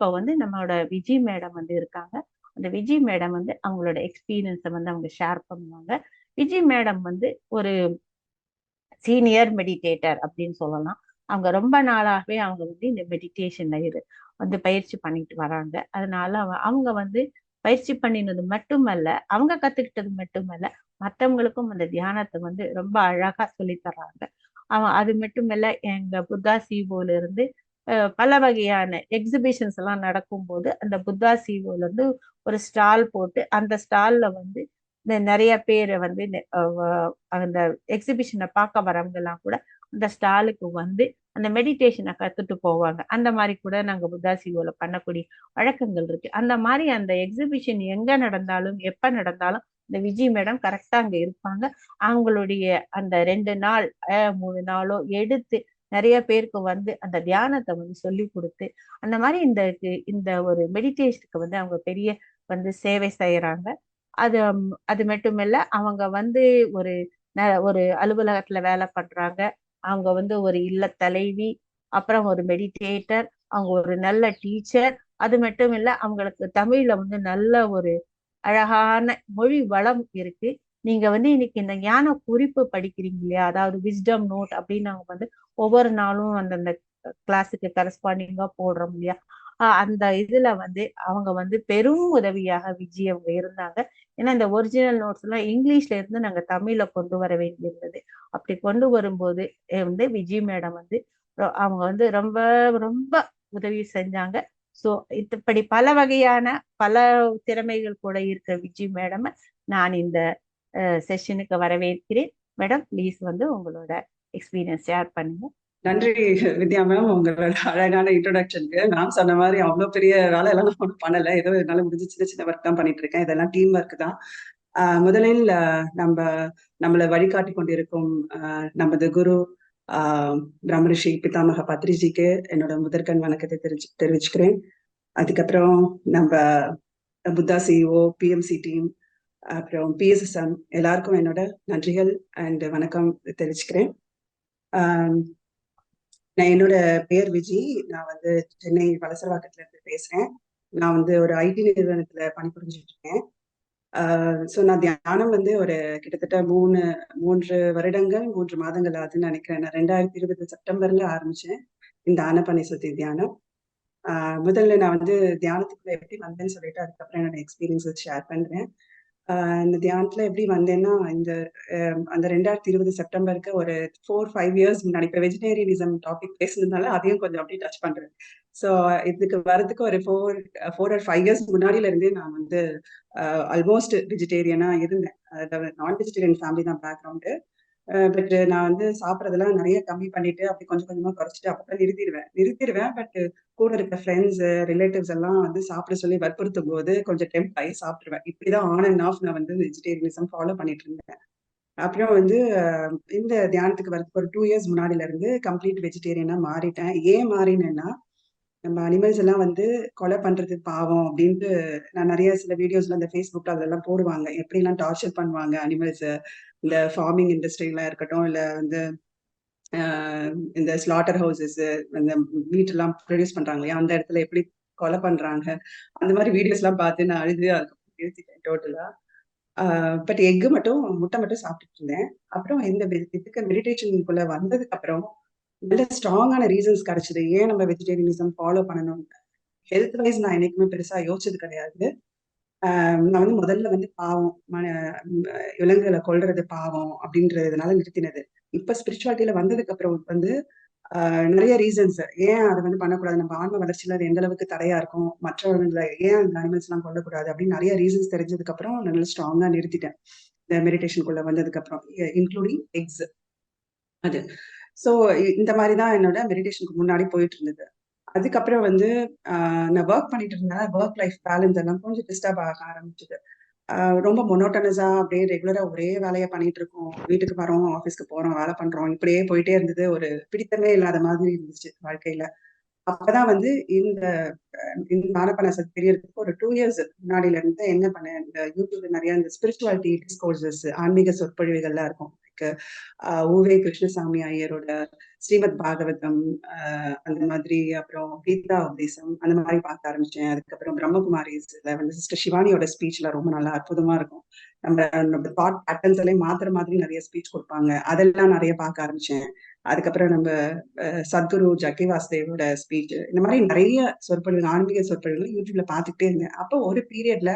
இப்போ வந்து நம்மளோட விஜய் மேடம் வந்து இருக்காங்க. அந்த விஜய் மேடம் வந்து அவங்களோட எக்ஸ்பீரியன்ஸை வந்து அவங்க ஷேர் பண்ணுவாங்க. விஜய் மேடம் வந்து ஒரு சீனியர் மெடிடேட்டர் அப்படின்னு சொல்லலாம். அவங்க ரொம்ப நாளாகவே அவங்க வந்து இந்த மெடிடேஷன்ல இரு வந்து பயிற்சி பண்ணிட்டு வராங்க. அதனால அவங்க வந்து பயிற்சி பண்ணினது மட்டுமல்ல அவங்க கத்துக்கிட்டது மட்டுமல்ல மற்றவங்களுக்கும் அந்த தியானத்தை வந்து ரொம்ப அழகா சொல்லி தர்றாங்க. அவன் அது மட்டுமல்ல எங்க புத்தா சிவோல இருந்து பல வகையான எக்ஸிபிஷன்ஸ் எல்லாம் நடக்கும்போது அந்த புத்தா சிஓல இருந்து ஒரு ஸ்டால் போட்டு அந்த ஸ்டால்ல வந்து இந்த நிறைய பேரை வந்து அந்த எக்ஸிபிஷனை பார்க்க வரவங்கெல்லாம் கூட அந்த ஸ்டாலுக்கு வந்து அந்த மெடிடேஷனை கற்றுட்டு போவாங்க. அந்த மாதிரி கூட நாங்கள் புத்தா சிஓவில் பண்ணக்கூடிய வழக்கங்கள் இருக்கு. அந்த மாதிரி அந்த எக்ஸிபிஷன் எங்கே நடந்தாலும் எப்போ நடந்தாலும் இந்த விஜய் மேடம் கரெக்டாக அங்கே இருப்பாங்க. அவங்களுடைய அந்த ரெண்டு நாள் மூணு நாளோ எடுத்து நிறைய பேருக்கு வந்து அந்த தியானத்தை வந்து சொல்லி கொடுத்து அந்த மாதிரி இந்த இந்த ஒரு மெடிடேஷனுக்கு வந்து அவங்க பெரிய வந்து சேவை செய்யறாங்க. அது அது மட்டும் இல்லை அவங்க வந்து ஒரு ந- ஒரு அலுவலகத்துல வேலை பண்றாங்க. அவங்க வந்து ஒரு இல்ல தலைவி அப்புறம் ஒரு மெடிடேட்டர் அவங்க ஒரு நல்ல டீச்சர் அது மட்டும் இல்ல அவங்களுக்கு தமிழ்ல வந்து நல்ல ஒரு அழகான மொழி வளம் இருக்கு. நீங்க வந்து இன்னைக்கு இந்த ஞான குறிப்பு படிக்கிறீங்க இல்லையா? அதாவது விஸ்டம் நோட் அப்படின்னு நாங்க வந்து ஒவ்வொரு நாளும் அந்தந்த கிளாஸுக்கு கரஸ்பாண்டிங்கா போடுறோம் இல்லையா? அந்த இதுல வந்து அவங்க வந்து பெரும் உதவியாக விஜய் அவங்க இருந்தாங்க. ஏன்னா இந்த ஒரிஜினல் நோட்ஸ் எல்லாம் இங்கிலீஷ்ல இருந்து நாங்க தமிழ்ல கொண்டு வர வேண்டியிருந்தது. அப்படி கொண்டு வரும்போது வந்து விஜய் மேடம் வந்து அவங்க வந்து ரொம்ப ரொம்ப உதவி செஞ்சாங்க. ஸோ இப்படி பல வகையான பல திறமைகள் கூட இருக்கிற விஜய் மேடம் நான் இந்த செஷனுக்கு வரவேற்கிறேன். மேடம் ப்ளீஸ் வந்து உங்களோட எக்ஸ்பீரியன்ஸ் ஷேர் பண்ணுங்க. நன்றி வித்யா மேம் உங்களோட அழகான இன்ட்ரோடக்ஷனுக்கு நான் சொன்ன மாதிரி அவ்வளோ பெரிய வேலை எல்லாம் நான் ஒன்றும் பண்ணல. ஏதோ என்னால முடிஞ்ச சின்ன சின்ன ஒர்க் தான் பண்ணிட்டு இருக்கேன். இதெல்லாம் டீம் ஒர்க் தான். ஆஹ் முதலில் நம்ம நம்மளை வழிகாட்டி கொண்டிருக்கும் ஆஹ் நமது குரு ஆஹ் பிரம்மரிஷி பிதாமக பத்ரிஜிக்கு என்னோட முதற்கண் வணக்கத்தை தெரிஞ்சு தெரிவிச்சுக்கிறேன். அதுக்கப்புறம் நம்ம புத்தா சிஓ பிஎம்சி டீம் அப்புறம் பிஎஸ்எஸ்எம் எல்லாருக்கும் என்னோட நன்றிகள் அண்ட் வணக்கம் தெரிவிச்சுக்கிறேன். நான் என்னோட பேர் விஜி. நான் வந்து சென்னை வலசரவாக்கத்துல இருந்து பேசுறேன். நான் வந்து ஒரு ஐடி நிறுவனத்துல பணிபுரிஞ்சிட்டு இருக்கேன் ஸோ நான் தியானம் வந்து ஒரு கிட்டத்தட்ட மூணு மூன்று வருடங்கள் மூன்று மாதங்கள் ஆகுதுன்னு நினைக்கிறேன். நான் ரெண்டாயிரத்தி இருபது செப்டம்பர்ல ஆரம்பிச்சேன் இந்த ஆனப்பனை சுத்தி தியானம். முதல்ல நான் வந்து தியானத்துக்குள்ள எப்படி வந்தேன்னு சொல்லிட்டு அதுக்கப்புறம் என்னோட எக்ஸ்பீரியன்ஸை ஷேர் பண்றேன். இந்த தியானத்துல எப்படி வந்தேன்னா இந்த அந்த ரெண்டாயிரத்தி இருபது செப்டம்பருக்கு ஒரு ஃபோர் ஃபைவ் இயர்ஸ் முன்னாடி இப்போ வெஜிடேரியனிசம் டாபிக் பேசுனதுனால அதையும் கொஞ்சம் அப்படியே டச் பண்றேன். ஸோ இதுக்கு வரதுக்கு ஒரு four four or five years முன்னாடில இருந்தே நான் வந்து ஆல்மோஸ்ட் வெஜிடேரியனா இருந்தேன். அதாவது நான் வெஜிடேரியன் ஃபேமிலி தான் பேக்ரவுண்டு பட் நான் வந்து சாப்பிட்றதெல்லாம் நிறைய கம்மி பண்ணிட்டு அப்படி கொஞ்சம் கொஞ்சமா குறைச்சிட்டு அப்புறம் நிறுத்திடுவேன் நிறுத்திடுவேன் பட் கூட இருக்க ஃப்ரெண்ட்ஸ் ரிலேட்டிவ்ஸ் எல்லாம் வந்து சாப்பிட சொல்லி வற்புறுத்தும் போது கொஞ்சம் டெம்ப் ஆகி சாப்பிடுவேன் இப்படிதான் ஆன் அண்ட் ஆஃப் நான் வந்து வெஜிடேரியனிசம் ஃபாலோ பண்ணிட்டு இருந்தேன். அப்புறம் வந்து இந்த தியானத்துக்கு வரதுக்கு ஒரு டூ இயர்ஸ் முன்னாடில இருந்து கம்ப்ளீட் வெஜிடேரியனா மாறிட்டேன். ஏன் மாறினேன்னா நம்ம அனிமல்ஸ் எல்லாம் வந்து கொலை பண்றது பாவம் அப்படின்ட்டு நான் நிறைய சில வீடியோஸ்ல அந்த ஃபேஸ்புக்ல அதெல்லாம் போடுவாங்க. எப்படிலாம் டார்ச்சர் பண்ணுவாங்க அனிமல்ஸ் இந்த ஃபார்மிங் இண்டஸ்ட்ரிலாம் இருக்கட்டும் இல்ல வந்து ஆஹ் இந்த ஸ்லாட்டர் ஹவுசஸ் இந்த மீட் எல்லாம் ப்ரொடியூஸ் பண்றாங்க இல்லையா? அந்த இடத்துல எப்படி கொலை பண்றாங்க? அந்த மாதிரி வீடியோஸ் எல்லாம் பார்த்து நான் அழுது அதுக்கப்புறம் நிறுத்திட்டேன் டோட்டலா பட் எக்கு மட்டும் முட்டை மட்டும் சாப்பிட்டுட்டு இருந்தேன். அப்புறம் இந்த இதுக்கு மெடிடேஷனுக்குள்ள வந்ததுக்கு அப்புறம் நல்ல ஸ்ட்ராங்கான ரீசன்ஸ் கிடைச்சது. ஏன் நம்ம வெஜிடேரியனிசம் ஃபாலோ பண்ணணும்? ஹெல்த் வைஸ் நான் என்னைக்குமே பெருசா யோசிச்சது கிடையாது. நான் வந்து முதல்ல வந்து பாவம் மன விலங்குகளை கொல்றது பாவம் அப்படின்றதுனால நிறுத்தினது. இப்ப ஸ்பிரிச்சுவாலிட்டியில வந்ததுக்கு அப்புறம் வந்து நிறைய ரீசன்ஸ் ஏன் அதை வந்து பண்ணக்கூடாது? நம்ம ஆன்ம வளர்ச்சியில அது எந்த அளவுக்கு தடையா இருக்கும்? மற்றவர்களை ஏன் அந்த அனிமல்ஸ் எல்லாம் கொல்லக்கூடாது? அப்படின்னு நிறைய ரீசன்ஸ் தெரிஞ்சதுக்கு அப்புறம் நான் நல்லா ஸ்ட்ராங்கா நிறுத்திட்டேன். இந்த மெடிடேஷனுக்குள்ள வந்ததுக்கு அப்புறம் இன்க்ளூடிங் எக்ஸ் அது. ஸோ இந்த மாதிரி தான் என்னோட மெடிடேஷனுக்கு முன்னாடி போயிட்டு இருந்தது. அதுக்கப்புறம் வந்து நான் ஒர்க் பண்ணிட்டு இருந்தேன் ஒர்க் லைஃப் பேலன்ஸ் எல்லாம் கொஞ்சம் டிஸ்டர்ப் ஆக ஆரம்பிச்சது. ரொம்ப மொனோட்டனஸா அப்படியே ரெகுலரா ஒரே வேலையை பண்ணிட்டு இருக்கோம். வீட்டுக்கு வரோம் ஆஃபீஸ்க்கு போறோம் வேலை பண்றோம். இப்படியே போயிட்டே இருந்தது. ஒரு பிடித்தமே இல்லாத மாதிரி இருந்துச்சு வாழ்க்கையில. அப்பதான் வந்து இந்த இந்த ஆனப்பன தெரியறதுக்கு ஒரு டூ இயர்ஸ் முன்னாடியில இருந்து என்ன பண்ணேன் இந்த யூடியூப்ல நிறைய இந்த ஸ்பிரிச்சுவாலிட்டி டிஸ்கோர்சஸ் ஆன்மீக சொற்பொழிவுகள்லாம் இருக்கும். இருக்கு ஓவே கிருஷ்ணசாமி ஐயரோட ஸ்ரீமத் பாகவதம் ஆஹ் அந்த மாதிரி அப்புறம் கீதா உபதேசம் அந்த மாதிரி பார்க்க ஆரம்பிச்சேன். அதுக்கப்புறம் பிரம்மகுமாரி வந்து சிஸ்டர் சிவானியோட ஸ்பீச்ல ரொம்ப நல்லா அற்புதமா இருக்கும். நம்ம நம்ம தாட் பேட்டர்ன்ஸ் எல்லாம் மாத்திர மாதிரி நிறைய ஸ்பீச் கொடுப்பாங்க. அதெல்லாம் நிறைய பார்க்க ஆரம்பிச்சேன். அதுக்கப்புறம் நம்ம அஹ், சத்குரு ஜக்கி வாசுதேவோட ஸ்பீச் இந்த மாதிரி நிறைய சொற்பொழிவு ஆன்மீக சொற்பொழிவுகள் யூடியூப்ல பார்த்துக்கிட்டே இருந்தேன். அப்போ ஒரு பீரியட்ல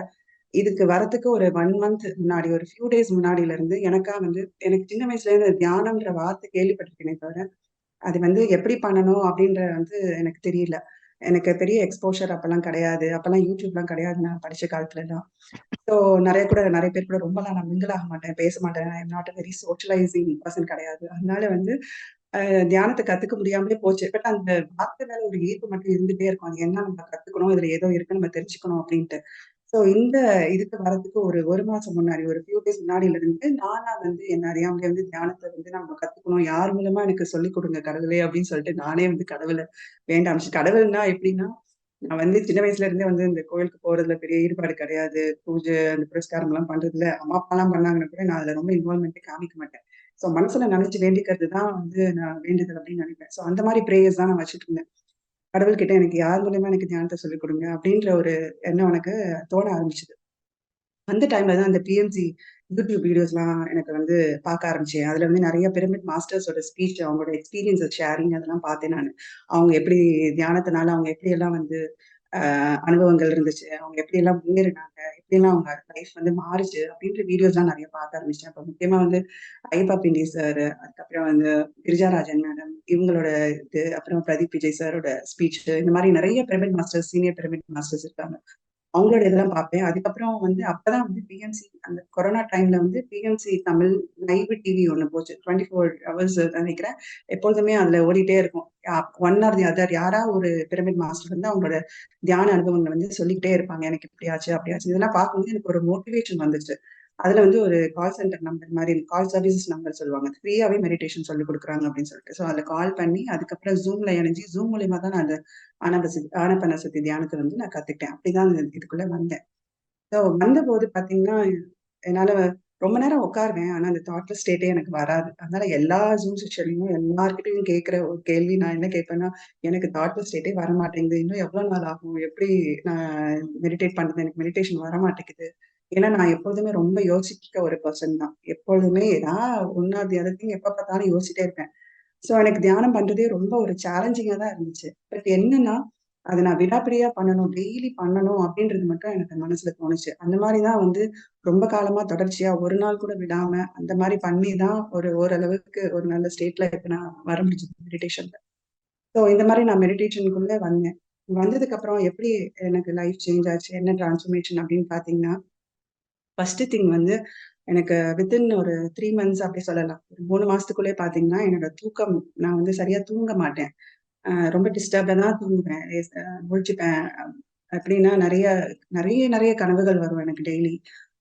இதுக்கு வரத்துக்கு ஒரு ஒன் மந்த் முன்னாடி ஒரு ஃபியூ டேஸ் முன்னாடில இருந்து எனக்கா வந்து எனக்கு சின்ன வயசுல இருந்து தியானம்ன்ற வார்த்தை கேள்விப்பட்டிருக்கேனே தவிர அது வந்து எப்படி பண்ணணும் அப்படின்ற வந்து எனக்கு தெரியல. எனக்கு பெரிய எக்ஸ்போஷர் அப்பெல்லாம் கிடையாது. அப்பெல்லாம் யூடியூப்லாம் கிடையாது நான் படிச்ச காலத்துல எல்லாம் ஸோ நிறைய கூட நிறைய பேர் கூட ரொம்பலாம் நான் மிங்கிள் ஆக மாட்டேன் பேச மாட்டேன். I not a very socialising person கிடையாது. அதனால வந்து தியானத்தை கத்துக்க முடியாமலே போச்சு. பட் அந்த வார்த்தை மேல ஒரு ஈர்ப்பு மட்டும் இருந்துட்டே இருக்கும். அது என்ன நம்ம கத்துக்கணும் இதுல ஏதோ இருக்கு நம்ம தெரிஞ்சுக்கணும் அப்படின்ட்டு. ஸோ இந்த இதுக்கு வரதுக்கு ஒரு ஒரு மாசம் முன்னாடி ஒரு ஃபியூ டேஸ் முன்னாடில இருந்து நானா வந்து என்ன அறியாமலே வந்து தியானத்தை வந்து நம்ம கத்துக்கணும் யார் மூலமா எனக்கு சொல்லிக் கொடுங்க கடவுளே அப்படின்னு சொல்லிட்டு நானே வந்து கடவுளை வேண்ட ஆரம்பிச்சு கடவுள்னா எப்படின்னா நான் வந்து சின்ன வயசுல இருந்தே வந்து இந்த கோயிலுக்கு போறதுல பெரிய ஈடுபாடு கிடையாது பூஜை அந்த புரஸ்காரம் எல்லாம் பண்றதுல அம்மா அப்பா எல்லாம் பண்ணாங்கன்னா கூட நான் அதுல ரொம்ப இன்வால்மெண்ட் காமிக்க மாட்டேன். ஸோ மனசுல நினைச்சு வேண்டிக்கிறது தான் வந்து நான் வேண்டுதல் அப்படின்னு நினைப்பேன். ஸோ அந்த மாதிரி ப்ரேயர்ஸ் தான் நான் வச்சுட்டு இருந்தேன். கடவுள்கிட்ட எனக்கு யார் மூலியமா எனக்கு தியானத்தை சொல்லிக் கொடுங்க அப்படின்ற ஒரு எண்ணம் எனக்கு தோண ஆரம்பிச்சது. அந்த டைம்ல தான் அந்த பிஎம்சி யூடியூப் வீடியோஸ்லாம் எனக்கு வந்து பார்க்க ஆரம்பிச்சேன். அதுல வந்து நிறைய பிரமிட் மாஸ்டர்ஸோட ஸ்பீச் அவங்களோட எக்ஸ்பீரியன்ஸ் ஷேரிங் அதெல்லாம் பார்த்தேன் நான். அவங்க எப்படி தியானத்தினால அவங்க எப்படி எல்லாம் வந்து அனுபவங்கள் இருந்துச்சு. அவங்க எப்படி எல்லாம் முன்னேறினாங்க எப்படி எல்லாம் அவங்க லைஃப் வந்து மாறுச்சு அப்படின்ற வீடியோஸ் தான் நிறைய பார்க்க ஆரம்பிச்சேன். அப்ப முக்கியமா வந்து ஐயப்பா பிண்டி சார் அதுக்கப்புறம் வந்து கிரிஜாராஜன் மேடம் இவங்களோட இது அப்புறம் பிரதீப் விஜய் சாரோட ஸ்பீச் இந்த மாதிரி நிறைய pyramid masters senior pyramid masters இருக்காங்க. அவங்களோட இதெல்லாம் பார்ப்பேன். அதுக்கப்புறம் வந்து அப்பதான் வந்து பிஎம்சி அந்த கொரோனா டைம்ல வந்து பிஎம்சி தமிழ் லைவ் டிவி ஒண்ணு போச்சு. டுவெண்ட்டி ஃபோர் ஹவர்ஸ் நினைக்கிறேன். எப்பொழுதுமே அதுல ஓடிட்டே இருக்கும். ஒன் ஆர் தி அதர் யாரா ஒரு பிரமிட் மாஸ்டர் வந்து அவங்களோட தியான அனுபவங்களை வந்து சொல்லிக்கிட்டே இருப்பாங்க. எனக்கு இப்படியாச்சு அப்படியாச்சு இதெல்லாம் பார்க்கும்போது எனக்கு ஒரு மோட்டிவேஷன் வந்துச்சு. அதுல வந்து ஒரு கால் சென்டர் நம்பர் மாதிரி கால் சர்வீசஸ் நம்பர் சொல்லுவாங்க. ஃப்ரீயாவே மெடிடேஷன் சொல்லி கொடுக்குறாங்க அப்படின்னு சொல்லிட்டு. ஸோ அதில் கால் பண்ணி அதுக்கப்புறம் ஜூம்ல இணைஞ்சு ஜூம் மூலியமா தான் நான் அந்த ஆனபசி ஆனப்பன சக்தி தியானத்தை வந்து நான் கத்துக்கிட்டேன். அப்படிதான் இந்த இதுக்குள்ள வந்தேன். ஸோ வந்த போது பாத்தீங்கன்னா என்னால ரொம்ப நேரம் உட்காருவேன். ஆனா அந்த தாட்ல ஸ்டேட்டே எனக்கு வராது. அதனால எல்லா ஜூம் செஷன்லையும் எல்லார்கிட்டையும் கேட்கிற ஒரு கேள்வி நான் என்ன கேட்பேன்னா எனக்கு தாட்ல ஸ்டேட்டே வர மாட்டேங்குது இன்னும் எவ்வளவு நாள் ஆகும்? எப்படி நான் மெடிடேட் பண்றது? எனக்கு மெடிடேஷன் வர மாட்டேங்குது ஏன்னா நான் எப்பொழுதுமே ரொம்ப யோசிக்க ஒரு பர்சன் தான். எப்பொழுதுமே ஏதாவது ஒன்னாவது எதையும் எப்ப பார்த்தாலும் யோசிச்சிட்டே இருப்பேன். ஸோ எனக்கு தியானம் பண்றதே ரொம்ப ஒரு சேலஞ்சிங்கா தான் இருந்துச்சு. பட் என்னன்னா அதை நான் விடாப்பிடியா பண்ணணும் டெய்லி பண்ணணும் அப்படின்றது மட்டும் எனக்கு மனசுல தோணுச்சு. அந்த மாதிரிதான் வந்து ரொம்ப காலமா தொடர்ச்சியா ஒரு நாள் கூட விடாம அந்த மாதிரி பண்ணி தான் ஒரு ஓரளவுக்கு ஒரு நல்ல ஸ்டேட்ல இப்ப நான் வர முடிஞ்சது மெடிடேஷன்ல ஸோ இந்த மாதிரி நான் மெடிடேஷனுக்குள்ள வந்தேன். வந்ததுக்கு அப்புறம் எப்படி எனக்கு லைஃப் சேஞ்ச் ஆச்சு என்ன டிரான்ஸ்ஃபர்மேஷன் அப்படின்னு பாத்தீங்கன்னா ஃபர்ஸ்ட் திங் வந்து எனக்கு வித்தின் ஒரு த்ரீ மந்த்ஸ் அப்படி சொல்லலாம். ஒரு மூணு மாசத்துக்குள்ளே பாத்தீங்கன்னா என்னோட தூக்கம் நான் வந்து சரியா தூங்க மாட்டேன். ரொம்ப டிஸ்டர்பா தான் தூங்குவேன். முழிச்சுப்பேன். அப்படின்னா நிறைய நிறைய நிறைய கனவுகள் வரும் எனக்கு டெய்லி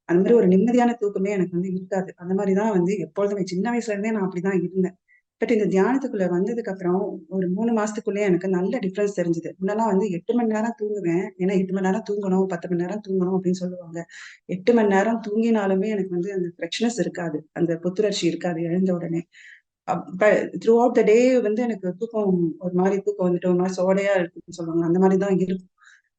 அந்த மாதிரி ஒரு நிம்மதியான தூக்கமே எனக்கு வந்து இருக்காது. அந்த மாதிரி தான் வந்து எப்பொழுதுமே சின்ன வயசுல இருந்தே நான் அப்படிதான் இருந்தேன். பட் இந்த தியானத்துக்குள்ள வந்ததுக்கு அப்புறம் ஒரு மூணு மாசத்துக்குள்ளே எனக்கு நல்ல டிஃப்ரென்ஸ் தெரிஞ்சது. முன்னெல்லாம் வந்து எட்டு மணி நேரம் தூங்குவேன். ஏன்னா எட்டு மணி நேரம் தூங்கணும் பத்து மணி நேரம் தூங்கணும் அப்படின்னு சொல்லுவாங்க. எட்டு மணி நேரம் தூங்கினாலுமே எனக்கு வந்து அந்த ஃப்ரெஷ்னஸ் இருக்காது. அந்த புத்துணர்ச்சி இருக்காது எழுந்த உடனே. த்ரூ அவுட் த டே வந்து எனக்கு தூக்கம் ஒரு மாதிரி தூக்கம் வந்துட்டு ஒரு மாதிரி சோடையா இருக்குன்னு சொல்லுவாங்க. அந்த மாதிரி தான் இருக்கும்.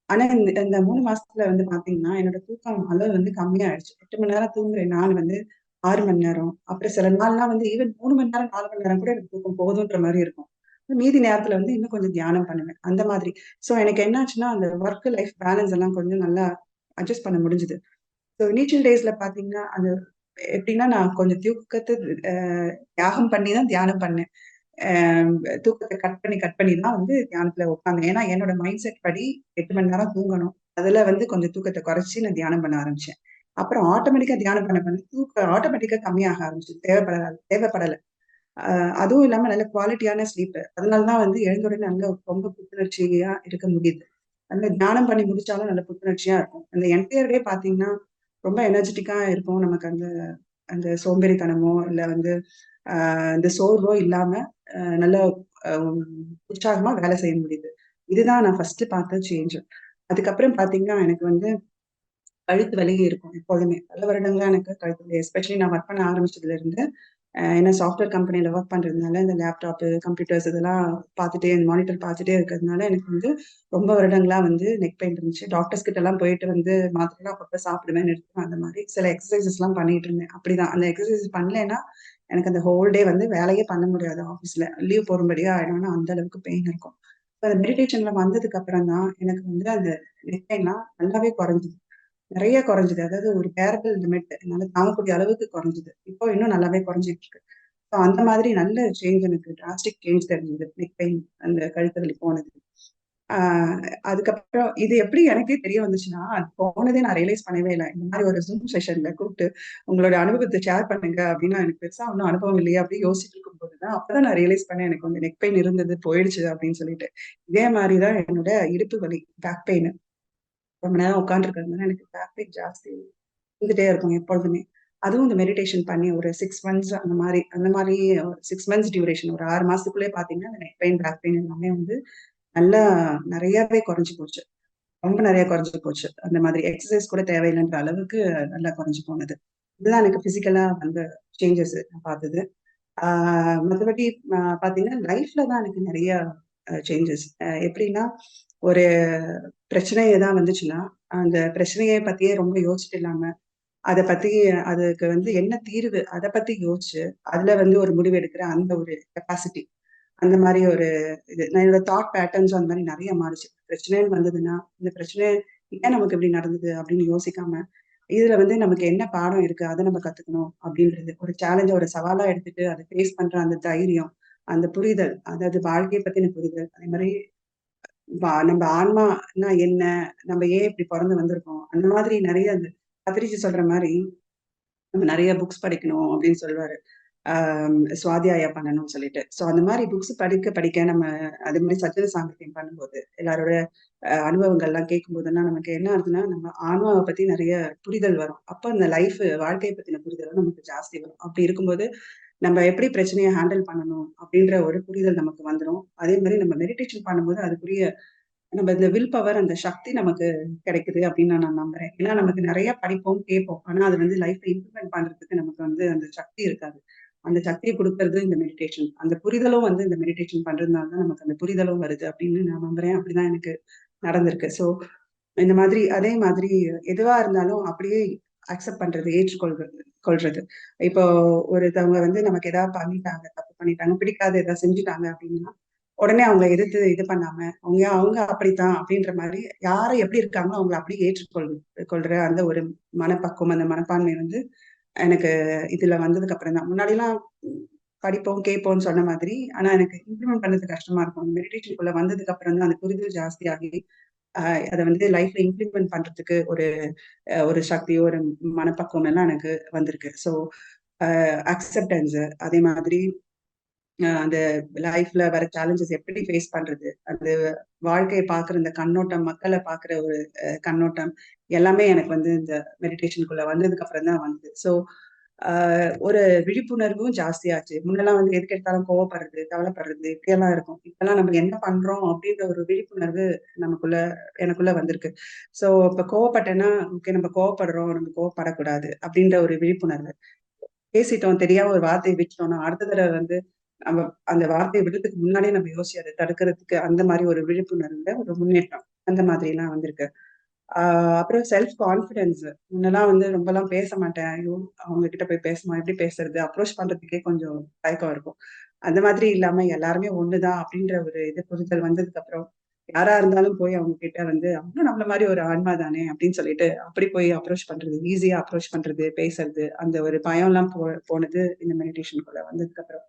ஆனா இந்த இந்த மூணு மாசத்துல வந்து பாத்தீங்கன்னா என்னோட தூக்கம் அளவு வந்து கம்மியாயிடுச்சு. எட்டு மணி நேரம் தூங்குறேன் நான் வந்து ஆறு மணி நேரம். அப்புறம் சில நாள்லாம் வந்து ஈவன் மூணு மணி நேரம் நாலு மணி நேரம் கூட எனக்கு தூக்கம் போதுன்ற மாதிரி இருக்கும். மீதி நேரத்துல வந்து இன்னும் கொஞ்சம் தியானம் பண்ணுவேன். அந்த மாதிரி. சோ எனக்கு என்னாச்சுன்னா அந்த ஒர்க் லைஃப் பேலன்ஸ் எல்லாம் கொஞ்சம் நல்லா அட்ஜஸ்ட் பண்ண முடிஞ்சுது. ஸோ இனிஷியல் டேஸ்ல பாத்தீங்கன்னா அந்த எப்படின்னா நான் கொஞ்சம் தூக்கத்தை தியாகம் பண்ணி தான் தியானம் பண்ணேன். தூக்கத்தை கட் பண்ணி கட் பண்ணி தான் வந்து தியானத்துல உட்காந்தேன் ஏன்னா என்னோட மைண்ட் செட் படி எட்டு மணி நேரம் தூங்கணும். அதுல வந்து கொஞ்சம் தூக்கத்தை குறைச்சி நான் தியானம் பண்ண ஆரம்பிச்சேன். அப்புறம் ஆட்டோமேட்டிக்கா தியானம் பண்ண பண்ண தூக்கம் ஆட்டோமேட்டிக்கா கம்மியாக ஆரம்பிச்சு தேவைப்படல தேவைப்படலை. அதுவும் இல்லாம நல்ல குவாலிட்டியான ஸ்லீப் அதனாலதான் வந்து எழுந்தோடனே அங்க ரொம்ப புத்துணர்ச்சியா இருக்க முடியுது. நல்ல தியானம் பண்ணி முடிச்சாலும் நல்ல புத்துணர்ச்சியா இருக்கும். அந்த என்டையர் டே பாத்தீங்கன்னா ரொம்ப எனர்ஜெட்டிக்கா இருக்கும் நமக்கு அந்த அந்த சோம்பேறித்தனமோ இல்ல வந்து ஆஹ் இந்த சோர்வோ இல்லாம நல்ல உற்சாகமா வேலை செய்ய முடியுது. இதுதான் நான் ஃபர்ஸ்ட் பார்த்த சேஞ்ச் அதுக்கப்புறம் பாத்தீங்கன்னா எனக்கு வந்து கழுத்து வலி இருக்கும் எப்போதுமே. பல வருடங்களா எனக்கு கழுத்து வலி எஸ்பெஷலி நான் ஒர்க் பண்ண ஆரம்பிச்சதுல இருந்து ஏன்னா சாஃப்ட்வேர் கம்பெனியில ஒர்க் பண்றதுனால இந்த லேப்டாப் கம்ப்யூட்டர்ஸ் இதெல்லாம் பார்த்துட்டே மானிட்டர் பார்த்துட்டே இருக்கிறதுனால எனக்கு வந்து ரொம்ப வருடங்களா வந்து நெக் பெயின் இருந்துச்சு. டாக்டர்ஸ் கிட்ட எல்லாம் போயிட்டு வந்து மாத்திரை அப்பப்ப சாப்பிடுவேன் நிறுத்துவேன் அந்த மாதிரி சில எக்ஸசைசஸ் எல்லாம் பண்ணிட்டு இருந்தேன். அப்படிதான். அந்த எக்ஸசைஸ் பண்ணலைன்னா எனக்கு அந்த ஹோல் டே வந்து வேலையே பண்ண முடியாது ஆஃபீஸ்ல லீவ் போடும்படியா ஆயிடும்னா அந்த அளவுக்கு பெயின் இருக்கும். அந்த மெடிடேஷன்ல வந்ததுக்கு அப்புறம் தான் எனக்கு வந்து அந்த நெக் பெயின்லாம் நல்லாவே குறைஞ்சுது. நிறைய குறைஞ்சுது. அதாவது ஒரு பேரபிள் லிமிட் என்னால தாங்கக்கூடிய அளவுக்கு குறைஞ்சிது. இப்போ இன்னும் நல்லாவே குறைஞ்சிட்டு இருக்கு ஸோ அந்த மாதிரி நல்ல சேஞ்ச் எனக்கு டிராஸ்டிக் சேஞ்ச் தெரிஞ்சது. நெக் பெயின் அந்த கழுத்து வலி போனது. ஆஹ் அதுக்கப்புறம் இது எப்படி எனக்கே தெரிய வந்துச்சுன்னா அது போனதே நான் ரியலைஸ் பண்ணவே இல்லை. இந்த மாதிரி ஒரு ஜூம் செஷன்ல கூப்பிட்டு உங்களோட அனுபவத்தை ஷேர் பண்ணுங்க அப்படின்னா எனக்கு பெருசா ஒன்றும் அனுபவம் இல்லையா அப்படின்னு யோசிச்சுட்டு இருக்கும் போதுதான் அப்பதான் நான் ரியலைஸ் பண்ணேன் எனக்கு வந்து நெக் பெயின் இருந்தது போயிடுச்சு அப்படின்னு சொல்லிட்டு. இதே மாதிரிதான் என்னோட இடுப்பு வலி பேக் பெயின் ரொம்ப நேரம் உட்காந்துருக்கிறதுனால எனக்கு பேக் ஜாஸ்தி இருந்துட்டே இருக்கும் எப்பொழுதுமே. அதுவும் இந்த மெடிடேஷன் பண்ணி ஒரு சிக்ஸ் மந்த்ஸ் அந்த மாதிரி அந்த மாதிரி சிக்ஸ் மந்த்ஸ் டியூரேஷன் ஒரு ஆறு மாசத்துக்குள்ளே பாத்தீங்கன்னா அந்த நெக் பெயின் பேக் பெயின் எல்லாமே வந்து நல்லா நிறையவே குறைஞ்சு போச்சு. ரொம்ப நிறைய குறைஞ்சு போச்சு. அந்த மாதிரி எக்ஸசைஸ் கூட தேவையில்லைன்ற அளவுக்கு நல்லா குறைஞ்சு போனது. இதுதான் எனக்கு பிசிக்கலா வந்த சேஞ்சஸ் நான் பார்த்தது. ஆஹ் மற்றபடி ஆஹ் பாத்தீங்கன்னா லைஃப்ல தான் எனக்கு நிறைய சேஞ்சஸ் எப்படின்னா ஒரு பிரச்சனை ஏதாவது வந்துச்சுன்னா அந்த பிரச்சனையை பத்தியே ரொம்ப யோசிச்சுட்டு இல்லாம அதை பத்தி அதுக்கு வந்து என்ன தீர்வு அதை பத்தி யோசிச்சு அதுல வந்து ஒரு முடிவு எடுக்கிற அந்த ஒரு கெப்பாசிட்டி அந்த மாதிரி ஒரு இது. நான் என்னோட தாட் பேட்டர்ன்ஸ் அந்த மாதிரி நிறைய மாறுச்சு. பிரச்சனைன்னு வந்ததுன்னா இந்த பிரச்சனை ஏன் நமக்கு இப்படி நடந்தது அப்படின்னு யோசிக்காம இதுல வந்து நமக்கு என்ன பாடம் இருக்கு அதை நம்ம கத்துக்கணும் அப்படின்றது ஒரு சேலஞ்ச ஒரு சவாலா எடுத்துட்டு அதை ஃபேஸ் பண்ற அந்த தைரியம் அந்த புரிதல் அதாவது வாழ்க்கையை பத்தின புரிதல் அதே மாதிரி நம்ம ஆன்மானா என்ன? நம்ம ஏன் இப்படி பிறந்து வந்திருக்கோம்? அந்த மாதிரி நிறைய அந்த கத்திரிச்சு சொல்ற மாதிரி நம்ம நிறைய புக்ஸ் படிக்கணும் அப்படின்னு சொல்லுவாரு. ஆஹ் சுவாத்தியாயா பண்ணணும்னு சொல்லிட்டு. சோ அந்த மாதிரி புக்ஸ் படிக்க படிக்க நம்ம அதே மாதிரி சச்சன சாமர்த்தியம் பண்ணும்போது எல்லாரோட அனுபவங்கள்லாம் கேட்கும் போதெல்லாம் நமக்கு என்ன ஆகுதுன்னா நம்ம ஆன்மாவை பத்தி நிறைய புரிதல் வரும். அப்ப அந்த லைஃப் வாழ்க்கையை பத்தின புரிதல் நமக்கு ஜாஸ்தி வரும். அப்படி இருக்கும்போது நம்ம எப்படி பிரச்சனையை ஹேண்டில் பண்ணணும் அப்படின்ற ஒரு புரிதல் நமக்கு வந்துடும் அதே மாதிரி நம்ம மெடிடேஷன் பண்ணும்போது அதுக்குரிய நம்ம இந்த வில் பவர் அந்த சக்தி நமக்கு கிடைக்குது அப்படின்னு நான் நம்புறேன். ஏன்னா நமக்கு நிறைய படிப்போம் கேட்போம். ஆனா அது வந்து லைஃப்ல இம்ப்ளிமெண்ட் பண்றதுக்கு நமக்கு வந்து அந்த சக்தி இருக்காது. அந்த சக்தியை கொடுக்கறது இந்த மெடிடேஷன் அந்த புரிதலும் வந்து இந்த மெடிடேஷன் பண்றதுனால தான் நமக்கு அந்த புரிதலும் வருது அப்படின்னு நான் நம்புறேன். அப்படிதான் எனக்கு நடந்திருக்கு. ஸோ இந்த மாதிரி அதே மாதிரி எதுவா இருந்தாலும் அப்படியே அக்செப்ட் பண்றது ஏற்றுக்கொள்றது கொள்றது. இப்போ ஒருத்தவங்க வந்து நமக்கு ஏதாவது பண்ணிட்டாங்க தப்பு பண்ணிட்டாங்க பிடிக்காத ஏதாவது செஞ்சுட்டாங்க அப்படின்னா உடனே அவங்க எதிர்த்து இது பண்ணாம அவங்க அவங்க அப்படித்தான் அப்படின்ற மாதிரி யாரை எப்படி இருக்காங்களோ அவங்களை அப்படியே ஏற்றுக்கொள் கொள்ற அந்த ஒரு மனப்பக்குவம் அந்த மனப்பான்மை வந்து எனக்கு இதுல வந்ததுக்கு அப்புறம் தான். முன்னாடி எல்லாம் படிப்போம் கேட்போம்னு சொன்ன மாதிரி ஆனா எனக்கு இம்ப்ளிமெண்ட் பண்ணது கஷ்டமா இருக்கும். மெடிடேஷனுக்குள்ள வந்ததுக்கு அப்புறம் தான் அந்த புரிதல் ஜாஸ்தியாகி அதை வந்து லைஃப்ல இம்ப்ளிமெண்ட் பண்றதுக்கு ஒரு ஒரு சக்தியோ ஒரு மனப்பக்குவம் எல்லாம் எனக்கு வந்திருக்கு. ஸோ அக்செப்டன்ஸ் அதே மாதிரி அந்த லைஃப்ல வர சேலஞ்சஸ் எப்படி ஃபேஸ் பண்றது? அந்த வாழ்க்கையை பாக்குற இந்த கண்ணோட்டம் மக்களை பாக்குற ஒரு கண்ணோட்டம் எல்லாமே எனக்கு வந்து இந்த மெடிடேஷனுக்குள்ள வந்ததுக்கு அப்புறம் தான் வந்தது. ஸோ ஒரு விழிப்புணர்வும் ஜாஸ்தியாச்சு. முன்னெல்லாம் வந்து எதுக்கு எடுத்தாலும் கோவப்படுறது கவலைப்படுறது இப்படியெல்லாம் இருக்கும். இப்பெல்லாம் நம்ம என்ன பண்றோம் அப்படின்ற ஒரு விழிப்புணர்வு நமக்குள்ள எனக்குள்ள வந்திருக்கு. ஸோ இப்ப கோவப்பட்டேன்னா ஓகே நம்ம கோவப்படுறோம் நம்ம கோவப்படக்கூடாது அப்படின்ற ஒரு விழிப்புணர்வு. பேசிட்டோம் தெரியாம ஒரு வார்த்தையை விட்டுட்டோம்னா அடுத்த தடவை வந்து நம்ம அந்த வார்த்தையை விடுறதுக்கு முன்னாடியே நம்ம யோசிச்சு அதை தடுக்கிறதுக்கு அந்த மாதிரி ஒரு விழிப்புணர்வுல ஒரு முன்னேற்றம் அந்த மாதிரி எல்லாம் வந்திருக்கு. அப்புறம் செல்ஃப் கான்பிடன்ஸ் முன்னெல்லாம் வந்து ரொம்ப எல்லாம் பேச மாட்டேன் ஐயோ அவங்க கிட்ட போய் பேசணும் எப்படி பேசுறது? அப்ரோச் பண்றதுக்கே கொஞ்சம் தயக்கம் இருக்கும். அந்த மாதிரி இல்லாம எல்லாருமே ஒண்ணுதான் அப்படின்ற ஒரு இது புரிதல் வந்ததுக்கு அப்புறம் யாரா இருந்தாலும் போய் அவங்க கிட்ட வந்து அவங்களும் நம்மள மாதிரி ஒரு ஆன்மா தானே? அப்படின்னு சொல்லிட்டு அப்படி போய் அப்ரோச் பண்றது ஈஸியா அப்ரோச் பண்றது பேசுறது அந்த ஒரு பயம் எல்லாம் போ போனது இந்த மெடிடேஷனுக்குள்ள வந்ததுக்கு அப்புறம்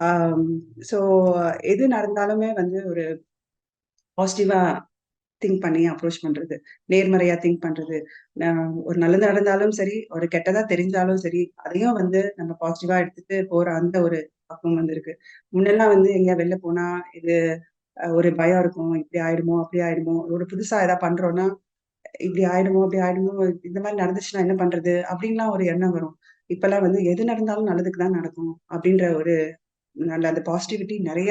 ஆஹ் சோ எது நடந்தாலுமே வந்து ஒரு பாசிட்டிவா திங்க் பண்ணி அப்ரோச் பண்றது. நேர்மறையா திங்க் பண்றது. ஒரு நல்லது நடந்தாலும் சரி ஒரு கெட்டதா தெரிஞ்சாலும் சரி அதையும் வந்து நம்ம பாசிட்டிவா எடுத்துட்டு போற அந்த ஒரு பக்கம் வந்து இருக்கு. முன்னெல்லாம் வந்து எங்க வெளில போனா இது ஒரு பயம் இருக்கும். இப்படி ஆயிடுமோ அப்படி ஆயிடுமோ ஒரு புதுசா ஏதாவது பண்றோம்னா இப்படி ஆயிடுமோ அப்படி ஆயிடுமோ இந்த மாதிரி நடந்துச்சுன்னா என்ன பண்றது? அப்படின்லாம் ஒரு எண்ணம் வரும். இப்பெல்லாம் வந்து எது நடந்தாலும் நல்லதுக்கு தான் நடக்கும். அப்படின்ற ஒரு நல்ல அந்த பாசிட்டிவிட்டி நிறைய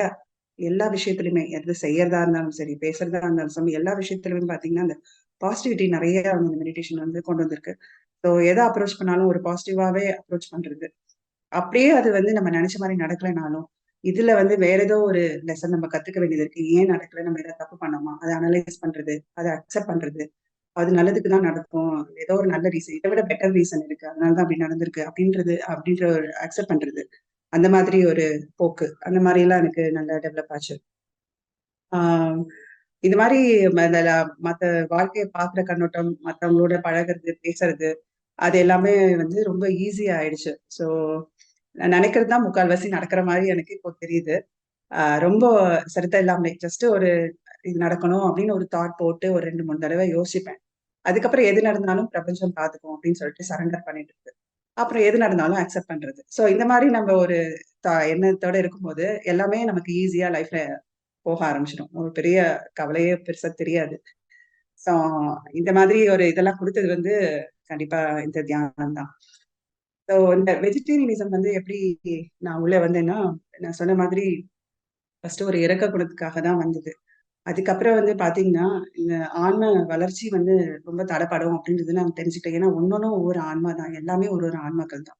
எல்லா விஷயத்துலயுமே எது செய்யறதா இருந்தாலும் சரி பேசுறதா இருந்தாலும் சரி எல்லா விஷயத்துலயுமே பாத்தீங்கன்னா அந்த பாசிட்டிவிட்டி நிறைய இந்த மெடிடேஷன் வந்து கொண்டு வந்திருக்கு. ஸோ எதை அப்ரோச் பண்ணாலும் ஒரு பாசிட்டிவாவே அப்ரோச் பண்றது. அப்படியே அது வந்து நம்ம நினைச்ச மாதிரி நடக்கலைனாலும் இதுல வந்து வேற ஏதோ ஒரு லெசன் நம்ம கத்துக்க வேண்டியது இருக்கு. ஏன் நடக்கல? நம்ம ஏதாவது தப்பு பண்ணோமா? அதை அனலைஸ் பண்றது அதை அக்செப்ட் பண்றது அது நல்லதுக்கு தான் நடக்கும். ஏதோ ஒரு நல்ல ரீசன் இதை விட பெட்டர் ரீசன் இருக்கு. அதனாலதான் அப்படி நடந்திருக்கு. அப்படின்றது அப்படின்ற ஒரு அக்செப்ட் பண்றது. அந்த மாதிரி ஒரு போக்கு. அந்த மாதிரி எல்லாம் எனக்கு நல்லா டெவலப் ஆச்சு. ஆஹ் இது மாதிரி ம- மத்த வாழ்க்கையை பார்க்குற கண்ணோட்டம் மற்றவங்களோட பழகுறது பேசுறது அது எல்லாமே வந்து ரொம்ப ஈஸி ஆயிடுச்சு. ஸோ நான் நினைக்கிறது தான் முக்கால்வாசி நடக்கிற மாதிரி எனக்கு இப்போ தெரியுது. ரொம்ப சிரத்தை இல்லாமல் ஜஸ்ட் ஒரு இது நடக்கணும் அப்படின்னு ஒரு தாட் போட்டு ஒரு ரெண்டு மூணு தடவை யோசிப்பேன். அதுக்கப்புறம் எது நடந்தாலும் பிரபஞ்சம் பார்த்துக்கும் அப்படின்னு சொல்லிட்டு சரண்டர் பண்ணிட்டு இருக்கு. அப்புறம் எது நடந்தாலும் அக்செப்ட் பண்றது. ஸோ இந்த மாதிரி நம்ம ஒரு எண்ணத்தோட இருக்கும்போது எல்லாமே நமக்கு ஈஸியா லைஃப்ல போக ஆரம்பிச்சிடும். ஒரு பெரிய கவலையே பெருசா தெரியாது. ஸோ இந்த மாதிரி ஒரு இதெல்லாம் கொடுத்தது வந்து கண்டிப்பா இந்த தியானம் தான். ஸோ இந்த வெஜிடேரியனிசம் வந்து எப்படி நான் உள்ள வந்தேன்னா நான் சொன்ன மாதிரி ஃபர்ஸ்ட் ஒரு இறக்க குணத்துக்காக தான் வந்தது. அதுக்கப்புறம் வந்து பாத்தீங்கன்னா இந்த ஆன்ம வளர்ச்சி வந்து ரொம்ப தடைப்படும் அப்படின்றது நான் தெரிஞ்சுக்கிட்டேன். ஏன்னா ஒன்னொன்னும் ஒவ்வொரு ஆன்மா தான். எல்லாமே ஒரு ஒரு ஆன்மாக்கள் தான்.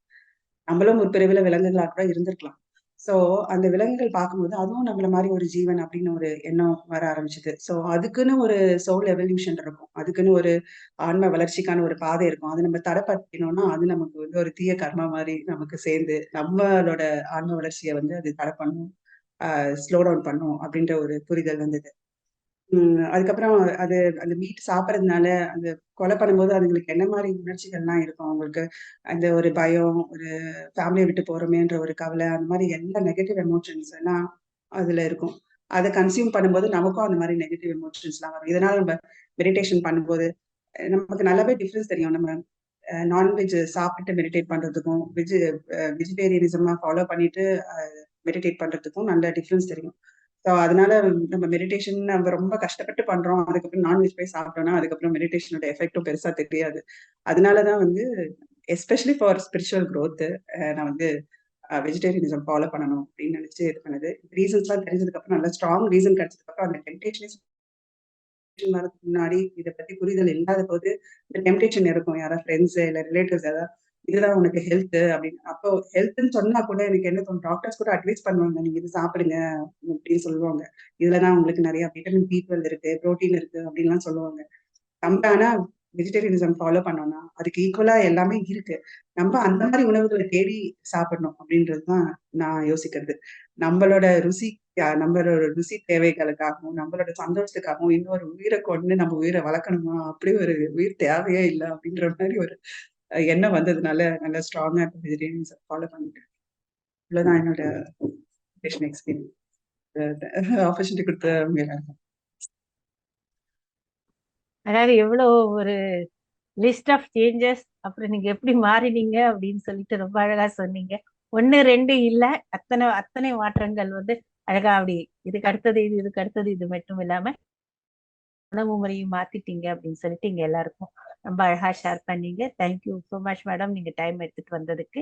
நம்மளும் ஒரு பிரிவுல விலங்குகளா கூட இருந்திருக்கலாம். ஸோ அந்த விலங்குகள் பார்க்கும்போது அதுவும் நம்மள மாதிரி ஒரு ஜீவன் அப்படின்னு ஒரு எண்ணம் வர ஆரம்பிச்சது. ஸோ அதுக்குன்னு ஒரு சோல் எவல்யூஷன் இருக்கும். அதுக்குன்னு ஒரு ஆன்ம வளர்ச்சிக்கான ஒரு பாதை இருக்கும். அது நம்ம தடைப்படுத்தினோம்னா அது நமக்கு வந்து ஒரு தீய கர்மா மாதிரி நமக்கு சேர்ந்து நம்மளோட ஆன்ம வளர்ச்சியை வந்து அது தடை பண்ணும் ஸ்லோ டவுன் பண்ணும் அப்படின்ற ஒரு புரிதல் வந்தது. அதுக்கப்புறம் அது அந்த மீட் சாப்பிட்றதுனால அந்த கொலை பண்ணும்போது அதுங்களுக்கு என்ன மாதிரி உணர்ச்சிகள்லாம் இருக்கும்? அவங்களுக்கு அந்த ஒரு பயம் ஒரு ஃபேமிலியை விட்டு போறோமேன்ற ஒரு கவலை அந்த மாதிரி எல்லா நெகட்டிவ் எமோஷன்ஸ் எல்லாம் அதுல இருக்கும். அதை கன்சியூம் பண்ணும்போது நமக்கும் அந்த மாதிரி நெகட்டிவ் எமோஷன்ஸ் எல்லாம் வரும். இதனால நம்ம மெடிடேஷன் பண்ணும்போது நமக்கு நல்லாவே டிஃப்ரென்ஸ் தெரியும். நம்ம நான்வெஜ் சாப்பிட்டு மெடிடேட் பண்றதுக்கும் வெஜ் வெஜிடேரியனிசமா ஃபாலோ பண்ணிட்டு மெடிடேட் பண்றதுக்கும் நல்ல டிஃப்ரென்ஸ் தெரியும். ஸோ அதனால நம்ம மெடிடேஷன் நம்ம ரொம்ப கஷ்டப்பட்டு பண்றோம். அதுக்கப்புறம் நான்வெஜ் போய் சாப்பிட்டோம்னா அதுக்கப்புறம் மெடிடேஷனோட எஃபெக்டும் பெருசா தெரியாது. அதனாலதான் வந்து எஸ்பெஷலி ஃபார் ஸ்பிரிச்சுவல் க்ரோத் நான் வந்து வெஜிடேரியனிசம் ஃபாலோ பண்ணணும் அப்படின்னு நினைச்சு இது பண்ணது. ரீசன்ஸ்லாம் தெரிஞ்சதுக்கு அப்புறம் நல்ல ஸ்ட்ராங் ரீசன் கிடைச்சதுக்கு அப்புறம் அந்த டெம்டேஷனே வரதுக்கு முன்னாடி இதை பத்தி புரிதல் இல்லாத போது இந்த டெம்டேஷன் இருக்கும். யாராவது ஃப்ரெண்ட்ஸ் இல்லை ரிலேட்டிவ்ஸ் ஏதாவது இதுதான் உனக்கு ஹெல்த் அப்படின்னு. அப்போ ஹெல்த்னு சொன்னா கூட எனக்கு என்ன தோணும்? டாக்டர்ஸ் கூட அட்வைஸ் பண்ணுவாங்க நீங்க இது சாப்பிடுங்க அப்படின்னு சொல்லுவாங்க. இதுலதான் உங்களுக்கு நிறைய விட்டமின் பி டுவெல் இருக்கு புரோட்டீன் இருக்கு அப்படின்லாம் சொல்லுவாங்க. நம்ம ஆனா வெஜிடேரியனிசம் ஃபாலோ பண்ணோம்னா அதுக்கு ஈக்குவலா எல்லாமே இருக்கு. நம்ம அந்த மாதிரி உணவுகளை தேடி சாப்பிடணும் அப்படின்றதுதான் நான் யோசிக்கிறது. நம்மளோட ருசி நம்மளோட ருசி தேவைகளுக்காகவும் நம்மளோட சந்தோஷத்துக்காகவும் இன்னொரு உயிரை கொண்டு நம்ம உயிரை வளர்க்கணுமா? அப்படி ஒரு உயிர் தேவையே இல்லை அப்படின்ற மாதிரி ஒரு எண்ணம் வந்ததுனால நல்ல ஸ்ட்ராங்கா வெஜிடேரியன்ஸ் ஃபாலோ பண்ணிட்டேன். இவ்வளவுதான் என்னோட எக்ஸ்பீரியன்ஸ் ஆப்பர்ச்சுனிட்டி கொடுத்த எல்லாருக்கும் அதாவது எவ்வளோ ஒரு லிஸ்ட் ஆஃப் சேஞ்சஸ் அப்புறம் நீங்க எப்படி மாறினீங்க அப்படின்னு சொல்லிட்டு ரொம்ப அழகா சொன்னீங்க. ஒண்ணு ரெண்டு இல்ல அத்தனை அத்தனை மாற்றங்கள் வந்து அழகா அப்படி இதுக்கு அடுத்தது இது இதுக்கு அடுத்தது இது மட்டும் இல்லாம உணவு முறையும் மாத்திட்டீங்க அப்படின்னு சொல்லிட்டு இங்க எல்லாருக்கும் ரொம்ப அழகா ஷேர் பண்ணீங்க. Thank you so much madam நீங்க டைம் எடுத்துட்டு வந்ததுக்கு.